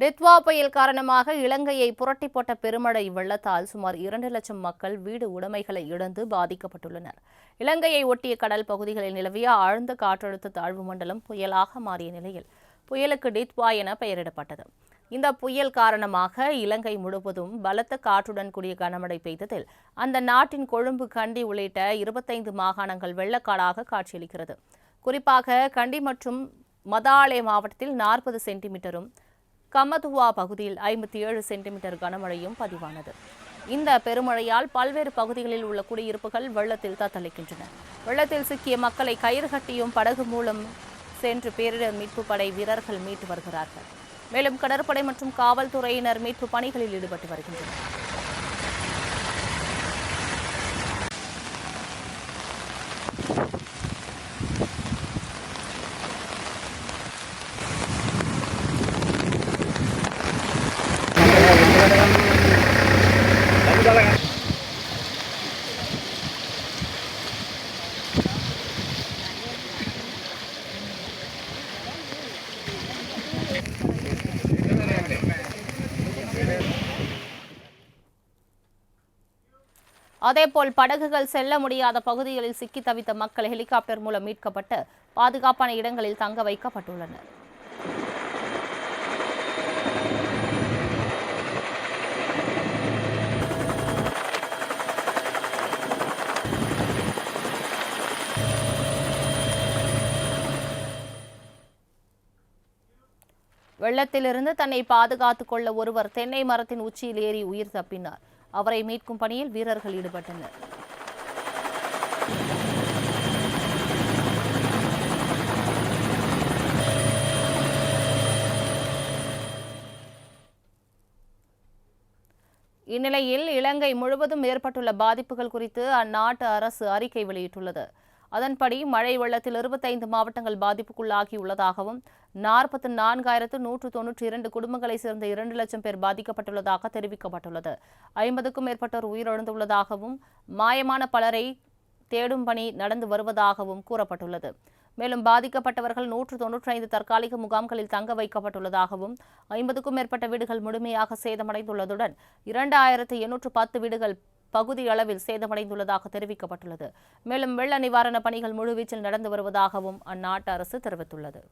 டெத்வா புயல் காரணமாக இலங்கையை புரட்டி போட்ட பெருமழை வெள்ளத்தால் சுமார் இரண்டு லட்சம் மக்கள் வீடு உடைமைகளை இழந்து பாதிக்கப்பட்டுள்ளனர். இலங்கையை ஒட்டிய கடல் பகுதிகளில் நிலவிய ஆழ்ந்த காற்றழுத்த தாழ்வு மண்டலம் புயலாக மாறிய நிலையில் புயலுக்கு டித்வா என பெயரிடப்பட்டது. இந்த புயல் காரணமாக இலங்கை முழுவதும் பலத்த காற்றுடன் கூடிய கனமழை பெய்ததில் அந்த நாட்டின் கொழும்பு கண்டி உள்ளிட்ட இருபத்தைந்து மாகாணங்கள் வெள்ளக்காடாக காட்சியளிக்கிறது. குறிப்பாக கண்டி மற்றும் மதாலே மாவட்டத்தில் நாற்பது சென்டிமீட்டரும் கமதுவா பகுதியில் ஐம்பத்தி ஏழு சென்டிமீட்டர் கனமழையும் பதிவானது. இந்த பெருமழையால் பல்வேறு பகுதிகளில் உள்ள குடியிருப்புகள் வெள்ளத்தில் தத்தளிக்கின்றன. வெள்ளத்தில் சிக்கிய மக்களை கயிறு கட்டியும் படகு மூலம் சென்று பேரிடர் மீட்பு படை வீரர்கள் மீட்டு வருகிறார்கள். மேலும் கடற்படை மற்றும் காவல்துறையினர் மீட்பு பணிகளில் ஈடுபட்டு வருகின்றனர். அதேபோல் படகுகள் செல்ல முடியாத பகுதிகளில் சிக்கி தவித்த மக்கள் ஹெலிகாப்டர் மூலம் மீட்கப்பட்டு பாதுகாப்பான இடங்களில் தங்க வைக்கப்பட்டுள்ளனர். வெள்ளத்திலிருந்து தன்னை பாதுகாத்துக் கொள்ள ஒருவர் தென்னை மரத்தின் உச்சியில் ஏறி உயிர் தப்பினார். அவரை மீட்கும் பணியில் வீரர்கள் ஈடுபட்டனர். இந்நிலையில் இலங்கை முழுவதும் ஏற்பட்டுள்ள பாதிப்புகள் குறித்து அந்நாட்டு அரசு அறிக்கை வெளியிட்டுள்ளது. அதன்படி மழை வெள்ளத்தில் இருபத்தைந்து மாவட்டங்கள் பாதிப்புக்குள்ளாகியுள்ளதாகவும் நாற்பத்தி நான்காயிரத்து நூற்று தொன்னூற்றி இரண்டு குடும்பங்களைச் சேர்ந்த இரண்டு லட்சம் பேர் பாதிக்கப்பட்டுள்ளதாக தெரிவிக்கப்பட்டுள்ளது. ஐம்பதுக்கும் மேற்பட்டோர் உயிரிழந்துள்ளதாகவும் மாயமான பலரை தேடும் பணி நடந்து வருவதாகவும் கூறப்பட்டுள்ளது. மேலும் பாதிக்கப்பட்டவர்கள் நூற்று தொன்னூற்றி ஐந்து தற்காலிக முகாம்களில் தங்க வைக்கப்பட்டுள்ளதாகவும் ஐம்பதுக்கும் மேற்பட்ட வீடுகள் முழுமையாக சேதமடைந்துள்ளதுடன் இரண்டாயிரத்து எண்ணூற்று பத்து வீடுகள் பகுதி அளவில் சேதமடைந்துள்ளதாக தெரிவிக்கப்பட்டுள்ளது. மேலும் வெள்ள நிவாரணப் பணிகள் முழுவீச்சில் நடந்து வருவதாகவும் அந்நாட்டு அரசு தெரிவித்துள்ளது.